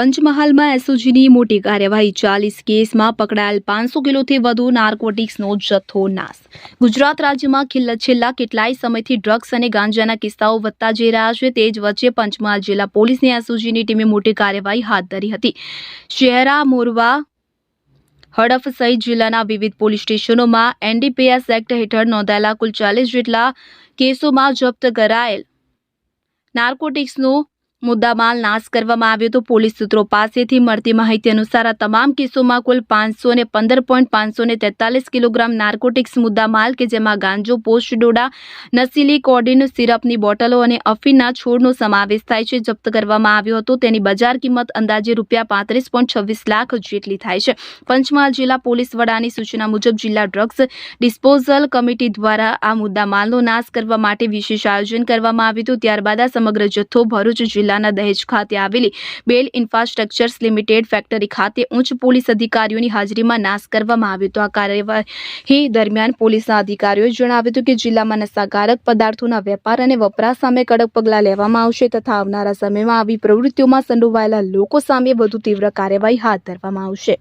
પંચમહાલમાં એસઓજીની મોટી કાર્યવાહી. ચાલીસ કેસમાં પકડાયેલ પાંચસો કિલોથી વધુ નાર્કોટિક્સનો જથ્થો નાશ. ગુજરાત રાજ્યમાં છેલ્લા કેટલાય સમયથી ડ્રગ્સ અને ગાંજાના કિસ્સાઓ વધતા જઈ રહ્યા છે. તે જ વચ્ચે પંચમહાલ જિલ્લા પોલીસની એસઓજીની ટીમે મોટી કાર્યવાહી હાથ ધરી હતી. શહેરા, મોરવા, હડફ સહિત જિલ્લાના વિવિધ પોલીસ સ્ટેશનોમાં એનડીપીએસ એક્ટ હેઠળ નોંધાયેલા કુલ ચાલીસ જેટલા કેસોમાં જપ્ત કરાયેલ નાર્કોટિક્સનો મુદ્દામાલ નાશ કરવામાં આવ્યો હતો પોલીસ સૂત્રો પાસેથી મળતી માહિતી અનુસાર આ તમામ કેસોમાં કુલ પાંચસો ને પંદર પોઈન્ટ પાંચસો ને તેતાલીસ કિલોગ્રામ નાર્કોટિક્સ મુદ્દામાલ કે જેમાં ગાંજો, પોસ્ટ ડોડા, નસીલી કોડિન, સિરપની બોટલો અને અફીના છોડનો સમાવેશ થાય છે, જપ્ત કરવામાં આવ્યો હતો. તેની બજાર કિંમત અંદાજે રૂપિયા પાંત્રીસ પોઈન્ટ છવ્વીસ લાખ જેટલી થાય છે. પંચમહાલ જિલ્લા પોલીસ વડાની સૂચના મુજબ જિલ્લા ડ્રગ્સ ડિસ્પોઝલ કમિટી દ્વારા આ મુદ્દામાલનો નાશ કરવા માટે વિશેષ આયોજન કરવામાં આવ્યું હતું. ત્યારબાદ આ સમગ્ર જથ્થો ભરૂચ જિલ્લાના દહેજ ખાતે આવેલી બેલ ઇન્ફ્રાસ્ટ્રક્ચર્સ લિમિટેડ ફેક્ટરી ખાતે ઉચ્ચ પોલીસ અધિકારીઓની હાજરીમાં નાશ કરવામાં આવ્યો હતો. આ કાર્યવાહી દરમિયાન પોલીસના અધિકારીઓએ જણાવ્યું હતું કે જિલ્લામાં નશાકારક પદાર્થોના વેપાર અને વપરાશ સામે કડક પગલાં લેવામાં આવશે તથા આવનારા સમયમાં આવી પ્રવૃત્તિઓમાં સંડોવાયેલા લોકો સામે વધુ તીવ્ર કાર્યવાહી હાથ ધરવામાં આવશે.